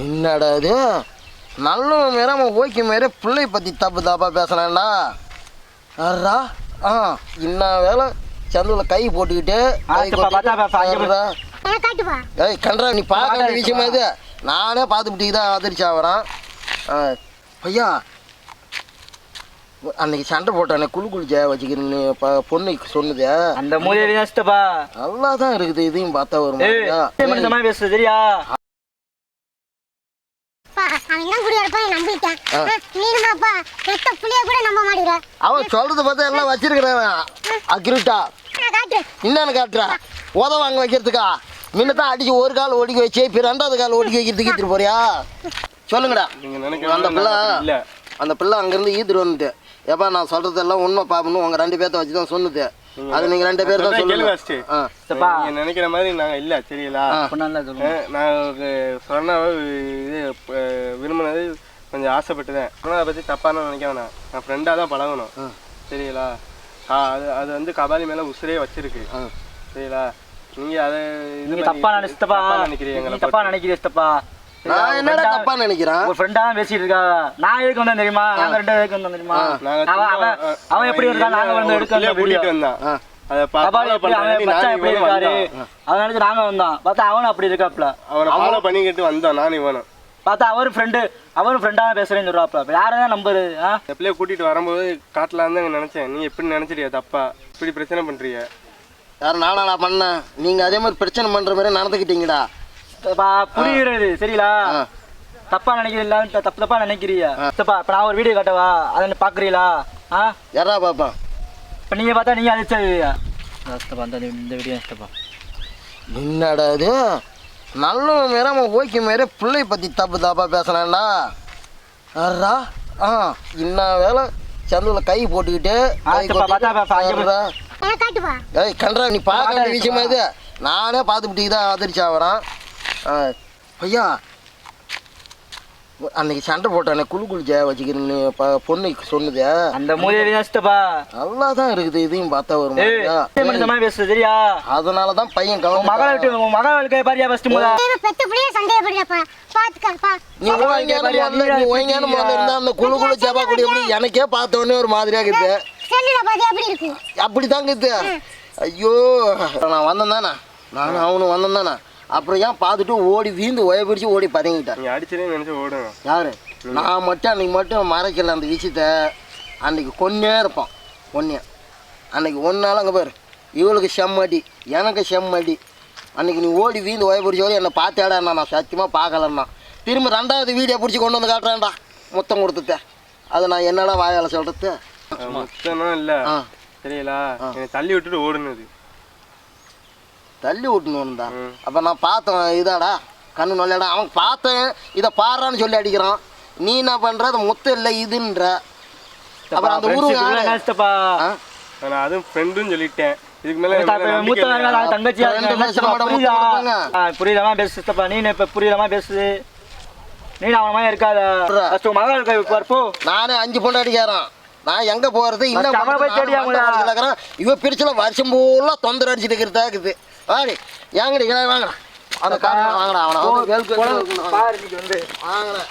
என்னடா இது? நல்லவன் மாரி அவன் ஓகே மாரி பிள்ளை பற்றி தப்பு தப்பா பேசுனான்டா. அறா ஆ இன்ன வேலை? சந்துவில் கை போட்டுக்கிட்டு ஏய் கன்றா நீ பார்க்க வேண்டிய விஷயமா இது? நானே பார்த்துக்கிட்டு தான் அதிர்ச்சி ஆகிறான் ஐயா அன்னைக்கு சண்டை போட்டானே குழு குளிச்ச வச்சுக்கிறேன்னு ப- பொண்ணு சொன்னது. அந்த சித்தப்பா நல்லா தான் இருக்குது இதையும் பார்த்தா ஒரு ஏய் மாதிரியா. இந்த மாதிரி பேசுறது சரியா அவன் தான் குடியா இருப்பான் நம்பிட்டேன். நீனுமாப்பா பெத்த புள்ளைய கூட நம்ப மாட்டேங்கிற அவன் சொல்றத பார்த்தா எல்லாம் வச்சிருக்கிறவன் அக்யூரேட்டா என்னன்னு காட்டுறா? உத வாங்க வைக்கிறதுக்கா? முன்ன தான் அடிச்சு ஒரு கால் ஒடிக்க வச்சு இப்போ ரெண்டாவது கால் ஒடிக்க வைக்கிறதுக்கு ஈத்துட்டு போறியா? சொல்லுங்கடா. அந்த பிள்ளை அந்த பிள்ளை அங்கேருந்து ஈத்துட்டு வந்துட்டு ஏப்பா நான் சொல்றதெல்லாம் உண்மை பாப்பணும் உங்க ரெண்டு பேர்த்த வச்சு தான் சொன்னது. அது நீங்க ரெண்டு பேர் தான் சொல்லுங்க சித்தப்பா நீங்க நினைக்கிற மாதிரி நாங்க இல்ல சரிங்களா சொல்லுங்க நான் சொன்ன இது விரும்பினது கொஞ்சம் ஆசைப்பட்டுதேன். ஆனால் அதை பற்றி தப்பான நினைக்க வேணாம். நான் ஃப்ரெண்டாக தான் பழகணும். சரிங்களா அது அது வந்து கபாலி மேலே உசுரே வச்சிருக்கு. சரிங்களா நீங்கள் அதை இது நீங்க பண்ணி- தப்பா நினைச்சு சித்தப்பா தப்பா நினைக்கிறீங்க எங்களை நீ தப்பா நினைக்கிறீ சித்தப்பா நான் என்னடா தப்பா நினைக்கிறேன்? ஒரு ஃப்ரெண்டா தான் பேசிட்டு இருக்கா? நான் எதுக்கு வந்தேன் தெரியுமா? நாங்க ரெண்டு பேருக்கு வந்தோம் தெரியுமா? நாங்க அவன் அவன் எப்படி இருக்கா நாங்க வந்து எடுக்க கூட்டிட்டு வந்தான். அவன் நாங்க வந்தோம். பார்த்தா அவனும் அப்படி இருக்காப்ல. அவனை ஃபாலோ பண்ணிக்கிட்டு வந்தான். நான் இவனும். பார்த்தா அவரும் ஃப்ரெண்டு அவரும் ஃப்ரெண்டா தான் பேசுறேன்னு சொல்றாப்ல. அப்ப யாரை தான் நம்பரு ஆ? இந்த பிள்ளைய கூட்டிட்டு வரும்போது காட்டலான்னு தான் நினைச்சேன். நீ எப்படி நினைச்சிட்டியா தப்பா? இப்படி பிரச்சனை பண்றீங்க? யார் நானா நான் பண்ணேன். நீங்க அதே மாதிரி பிரச்சனை பண்ற மாதிரி நடந்துக்கிட்டீங்கடா. புரியுறது சரிங்களா. தப்பா நினைக்கிறீங்களா தப்பு தப்பா நினைக்கிறீங்க சித்தப்பா இப்ப நான் ஒரு வீடியோ காட்டவா? அதை நீ பாக்குறீங்களா? ஆ? யாரா பாப்பான் இப்ப நீங்க பார்த்தா நீங்க அழிச்சா சித்தப்பா அந்த இந்த வீடியோ சித்தப்பா என்னடா இது? நல்லவன் மாரி அவன் ஓகே மாரி பிள்ளை பற்றி தப்பு தப்பா பேசுனான்டா. அறா ஆ இன்ன வேலை? சந்துவில் கை போட்டுக்கிட்டு பாப்பா, ஏய் நீ பார்க்க வேண்டிய விஷயமா இது? நானே பார்த்துக்கிட்டு தான் அதிர்ச்சி ஆகிறான் ஐயா. அன்னைக்கு சண்டை போட்டானே குழு குளிச்ச வச்சுக்கிறேன்னு ப- பொண்ணு சொன்னது. அந்த மூலையில சித்தப்பா நல்லா தான் இருக்குது இதையும் பார்த்தா ஒரு பேசுறது சரியா அதனால தான் பையன் கவனம் மகளை விட்டு உன் மகளை பாரியா ஃபர்ஸ்ட் முதல்ல. இவன் பெத்த புள்ளைய சந்தேகப்படுறப்பா பாத்துக்கப்பா நீ ஓய்ஞான முதல்ல நீ ஓய்ஞான முதல்ல இருந்தா அந்த குழு குழு ஜபா குடி எப்படி எனக்கே பார்த்த உடனே ஒரு மாதிரியா இருக்குது. செல்லுல பாதி எப்படி இருக்கு? அப்படிதாங்க இது ஐயோ. நான் வந்தேன் தானே? நானும் அவனும் வந்தேன் தானே? அப்புறம் ஏன் பார்த்துட்டு ஓடி வீந்து ஒய பிடிச்சி ஓடி பதங்கிட்டேன் நீ அடிச்சதே நினைச்சு யாரு? நான் மட்டும் அன்னைக்கு மட்டும் மறைக்கல அந்த விஷயத்த. அன்னைக்கு கொன்னே இருப்பான். ஒன்னே அன்னைக்கு ஒன்னாலும் அங்கே பாரு. இவளுக்கு செம்மடி எனக்கு செம்மடி. அன்னைக்கு நீ ஓடி வீந்து ஒய பிடிச்சி ஓடி என்னை பார்த்தேடா நான் சத்தியமாக பார்க்கலன்னா திரும்ப ரெண்டாவது வீடியோ பிடிச்சி கொண்டு வந்து காட்டுறேன்டா. முத்தம் கொடுத்துட்டேன். அது நான் என்னடா வாயால் சொல்கிறது முத்தனும் இல்ல. சரிங்களா என்னை தள்ளி விட்டுட்டு ஓடுனது. தள்ளி விட்டுணுன்னு தான் அப்போ நான் பார்த்தேன் இதாடா கண்ணு நொல்லடா அவன் பார்த்தேன் இதை பாடுறான்னு சொல்லி அடிக்கிறான். நீ என்ன பண்ணுற அது முத்தம் இல்லை இதுன்ற. அப்புறம் அந்த ஊருக்கு? நான் அதுவும் ஃப்ரெண்டுன்னு சொல்லிட்டேன். இதுக்கு மேல மூத்த. ஆ, புரியுதமா பேசு சித்தப்பா நீ இப்ப புரியுதமா பேசு நீ அவன மாதிரி இருக்காத. ஃபர்ஸ்ட் பார்ப்போ நானே அஞ்சு பொண்டாட்டிக்காரன். நான் எங்க போறது? இன்னும் மச்சான், அவனை போய் தேடியா நானும் அவங்கள? மண்டை கிடக்குறேன். இவ பிரிச்சுல வருஷம் பூரா தொந்தரவு அடிச்சுட்டு இருக்கிறதா இருக்குது. வாடி ஏங்கடி வாங்கடா அந்த காரணம் வாங்கடா அவனை. வந்து. வாங்கடா